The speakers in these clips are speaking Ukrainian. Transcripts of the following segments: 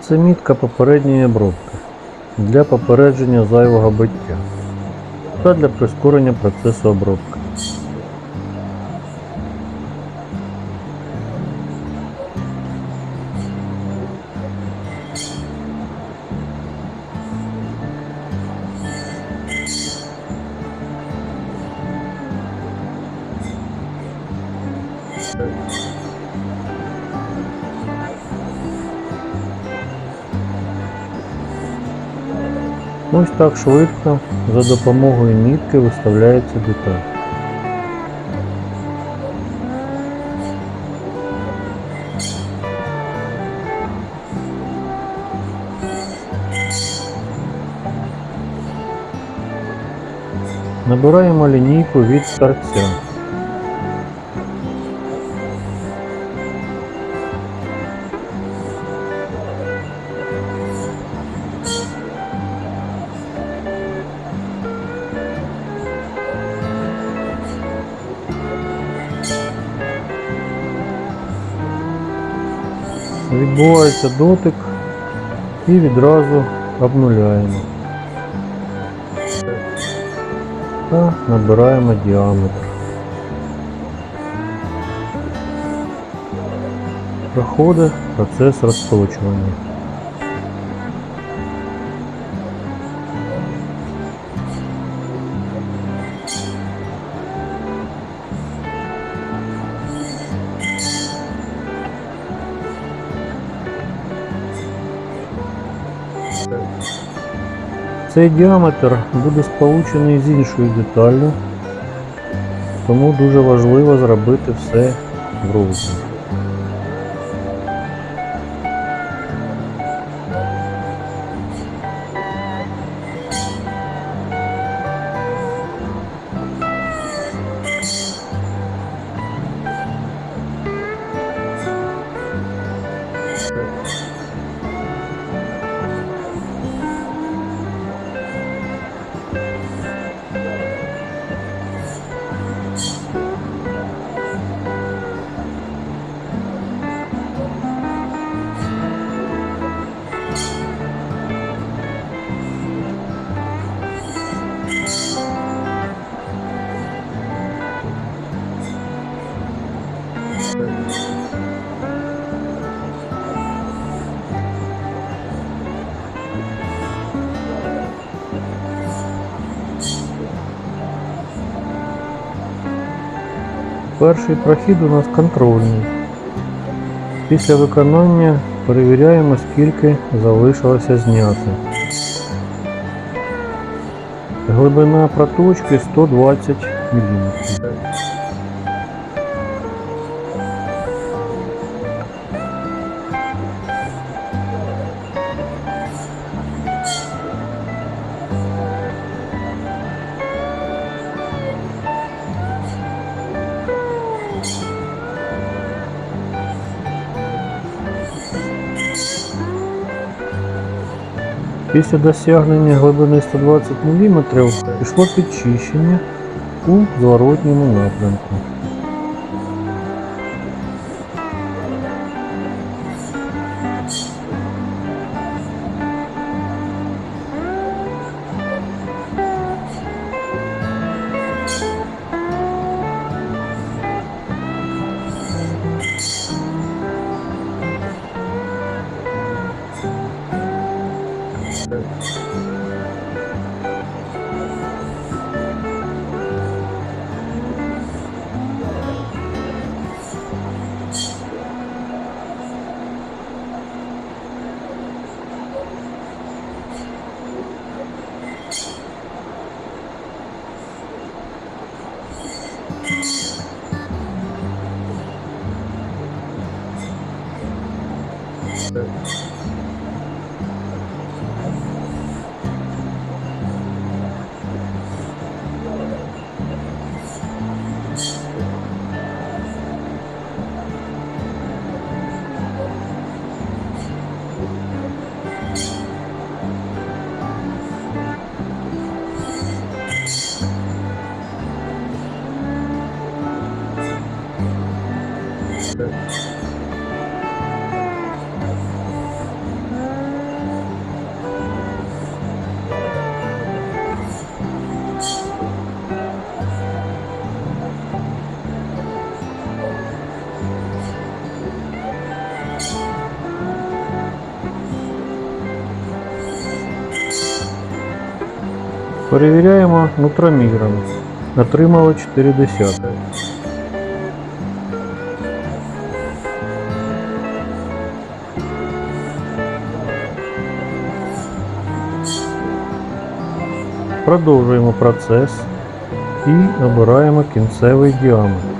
Це мітка попередньої обробки для попередження зайвого биття та для прискорення процесу обробки. Ось так швидко за допомогою мітки виставляється деталь. Набираємо лінійку від торця. Відбувається дотик і відразу обнуляємо. Та набираємо діаметр. Проходить процес розточування. Цей діаметр буде сполучений з іншою деталлю, тому дуже важливо зробити все в розмірі. Перший прохід у нас контрольний. Після виконання перевіряємо, скільки залишилося зняти. Глибина проточки 120 мм. Після досягнення глибини 120 мм пішло підчищення у зворотньому напрямку. Música Перевіряємо нутроміром. Отримали 4 десятих. Продовжуємо процес і обираємо кінцевий діаметр.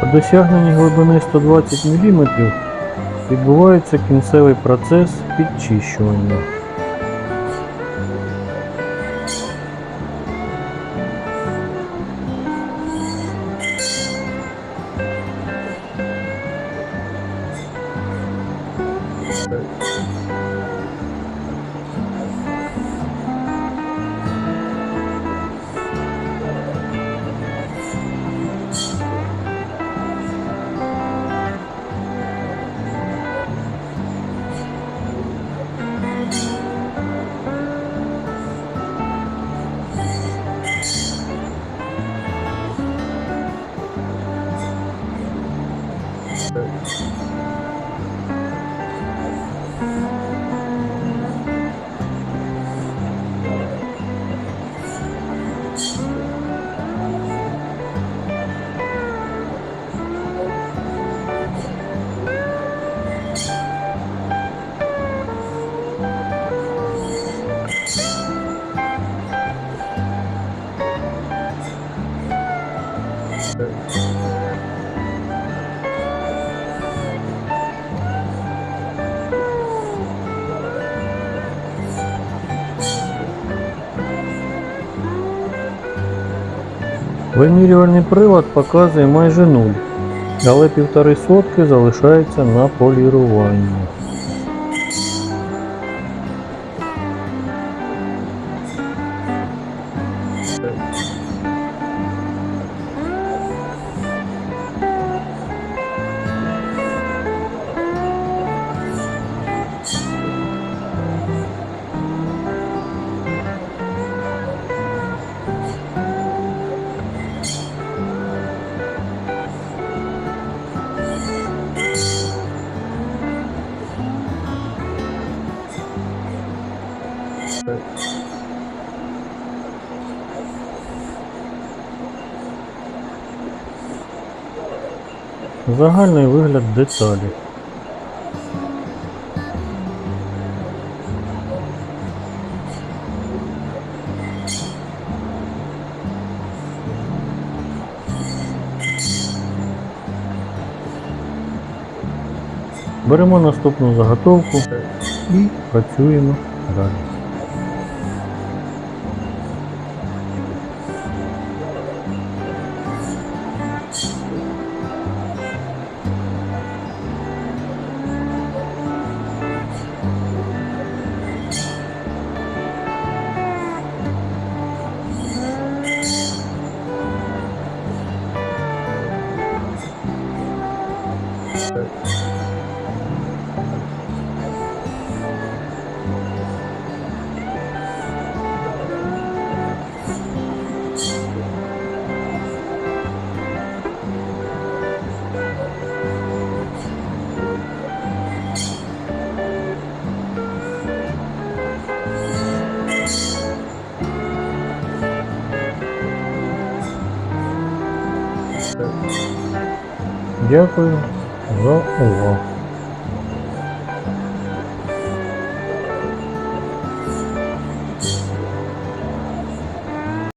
По досягненні глибини 120 мм відбувається кінцевий процес підчищування. Вимірювальний прилад показує майже 0, але півтори сотки залишається на поліруванні. Загальний вигляд деталі. Беремо наступну заготовку і працюємо далі. Дякую за увагу.